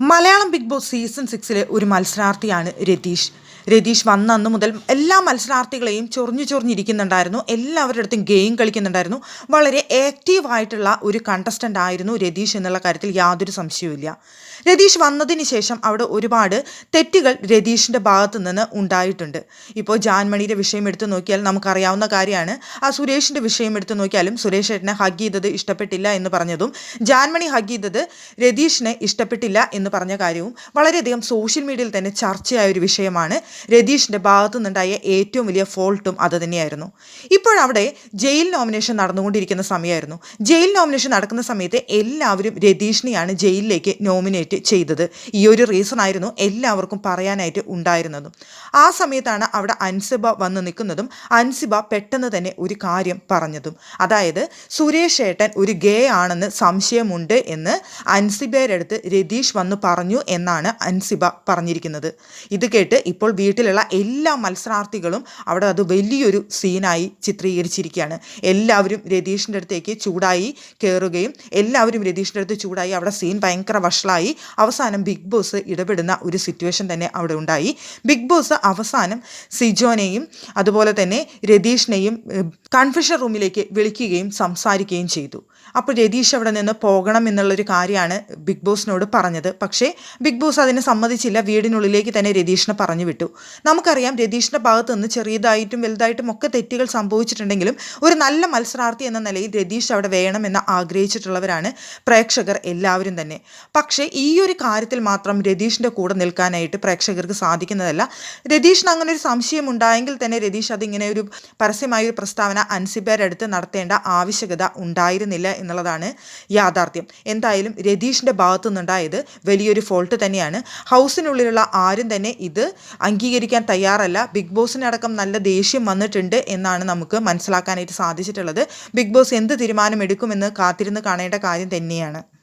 Malayalam Big Boss season സിക്സിലെ ഒരു മത്സരാർത്ഥിയാണ് രതീഷ്. രതീഷ് വന്ന അന്ന് മുതൽ എല്ലാ മത്സരാർത്ഥികളെയും ചൊറിഞ്ഞു ചൊറിഞ്ഞിരിക്കുന്നുണ്ടായിരുന്നു. എല്ലാവരുടെ അടുത്തും ഗെയിം കളിക്കുന്നുണ്ടായിരുന്നു. വളരെ ആക്റ്റീവായിട്ടുള്ള ഒരു കണ്ടസ്റ്റന്റ് ആയിരുന്നു രതീഷ് എന്നുള്ള കാര്യത്തിൽ യാതൊരു സംശയവുമില്ല. രതീഷ് വന്നതിന് ശേഷം അവിടെ ഒരുപാട് തെറ്റുകൾ രതീഷിന്റെ ഭാഗത്ത് നിന്ന് ഉണ്ടായിട്ടുണ്ട്. ഇപ്പോൾ ജാൻമണിയുടെ വിഷയം എടുത്തു നോക്കിയാൽ നമുക്കറിയാവുന്ന കാര്യമാണ്. ആ സുരേഷിന്റെ വിഷയം എടുത്തു നോക്കിയാലും സുരേഷ് ഏട്ടനെ ഹഗ് ചെയ്തത് ഇഷ്ടപ്പെട്ടില്ല എന്ന് പറഞ്ഞതും ജാൻമണി ഹഗ് ചെയ്തത് രതീഷിനെ ഇഷ്ടപ്പെട്ടില്ല എന്ന് പറഞ്ഞ കാര്യവും വളരെയധികം സോഷ്യൽ മീഡിയയിൽ തന്നെ ചർച്ചയായ ഒരു വിഷയമാണ്. രതീഷിന്റെ ഭാഗത്തു നിന്നുണ്ടായ ഏറ്റവും വലിയ ഫോൾട്ടും അത് തന്നെയായിരുന്നു. ഇപ്പോഴവിടെ ജയിൽ നോമിനേഷൻ നടന്നുകൊണ്ടിരിക്കുന്ന സമയമായിരുന്നു. ജയിൽ നോമിനേഷൻ നടക്കുന്ന സമയത്ത് എല്ലാവരും രതീഷിനെയാണ് ജയിലിലേക്ക് നോമിനേറ്റ് ചെയ്തത്. ഈ ഒരു റീസൺ ആയിരുന്നു എല്ലാവർക്കും പറയാനായിട്ട് ഉണ്ടായിരുന്നതും. ആ സമയത്താണ് അവിടെ അൻസിബ വന്ന് നിൽക്കുന്നതും അൻസിബ പെട്ടെന്ന് തന്നെ ഒരു കാര്യം പറഞ്ഞതും. അതായത് സുരേഷ് ഏട്ടൻ ഒരു ഗേ ആണെന്ന് സംശയമുണ്ട് എന്ന് അൻസിബയുടെ അടുത്ത് രതീഷ് വന്ന് പറഞ്ഞു എന്നാണ് അൻസിബ പറഞ്ഞിരിക്കുന്നത്. ഇത് കേട്ട് ഇപ്പോൾ വീട്ടിലുള്ള എല്ലാ മത്സരാർത്ഥികളും അവിടെ അത് വലിയൊരു സീനായി ചിത്രീകരിച്ചിരിക്കുകയാണ്. എല്ലാവരും രതീഷിന്റെ അടുത്തേക്ക് ചൂടായി കയറുകയും എല്ലാവരും രതീഷിന്റെ അടുത്ത് ചൂടായി അവിടെ സീൻ ഭയങ്കര വഷളായി. അവസാനം ബിഗ് ബോസ് ഇടപെടുന്ന ഒരു സിറ്റുവേഷൻ തന്നെ അവിടെ ഉണ്ടായി. ബിഗ് ബോസ് അവസാനം സിജോനെയും അതുപോലെ തന്നെ രതീഷിനെയും കൺഫ്യൂഷൻ റൂമിലേക്ക് വിളിക്കുകയും സംസാരിക്കുകയും ചെയ്തു. അപ്പോൾ രതീഷ് അവിടെ നിന്ന് പോകണം എന്നുള്ളൊരു കാര്യമാണ് ബിഗ് ബോസിനോട് പറഞ്ഞത്. പക്ഷേ ബിഗ് ബോസ് അതിനെ സമ്മതിച്ചില്ല. വീടിനുള്ളിലേക്ക് തന്നെ രതീഷിനെ പറഞ്ഞു വിട്ടു. നമുക്കറിയാം രതീഷിന്റെ ഭാഗത്ത് നിന്ന് ചെറിയതായിട്ടും വലുതായിട്ടും ഒക്കെ തെറ്റുകൾ സംഭവിച്ചിട്ടുണ്ടെങ്കിലും ഒരു നല്ല മത്സരാർത്ഥി എന്ന നിലയിൽ രതീഷ് അവിടെ വേണമെന്ന് ആഗ്രഹിച്ചിട്ടുള്ളവരാണ് പ്രേക്ഷകർ എല്ലാവരും തന്നെ. പക്ഷേ ഈ ഒരു കാര്യത്തിൽ മാത്രം രതീഷിന്റെ കൂടെ നിൽക്കാനായിട്ട് പ്രേക്ഷകർക്ക് സാധിക്കുന്നതല്ല. രതീഷിന് അങ്ങനെ ഒരു സംശയം ഉണ്ടായെങ്കിൽ തന്നെ രതീഷ് അതിങ്ങനെ ഒരു പരസ്യമായ ഒരു പ്രസ്താവന അൻസിബയുടെ അടുത്ത് നടത്തേണ്ട ആവശ്യകത ഉണ്ടായിരുന്നില്ല എന്നുള്ളതാണ് യാഥാർത്ഥ്യം. എന്തായാലും രതീഷിന്റെ ഭാഗത്തു നിന്നുണ്ടായത് വലിയൊരു ഫോൾട്ട് തന്നെയാണ്. ഹൗസിനുള്ളിലുള്ള ആരും തന്നെ ഇത് അംഗീകരിക്കാൻ തയ്യാറല്ല. ബിഗ് ബോസിനടക്കം നല്ല ദേഷ്യം വന്നിട്ടുണ്ട് എന്നാണ് നമുക്ക് മനസ്സിലാക്കാനായിട്ട് സാധിച്ചിട്ടുള്ളത്. ബിഗ് ബോസ് എന്ത് തീരുമാനമെടുക്കുമെന്ന് കാത്തിരുന്ന് കാണേണ്ട കാര്യം തന്നെയാണ്.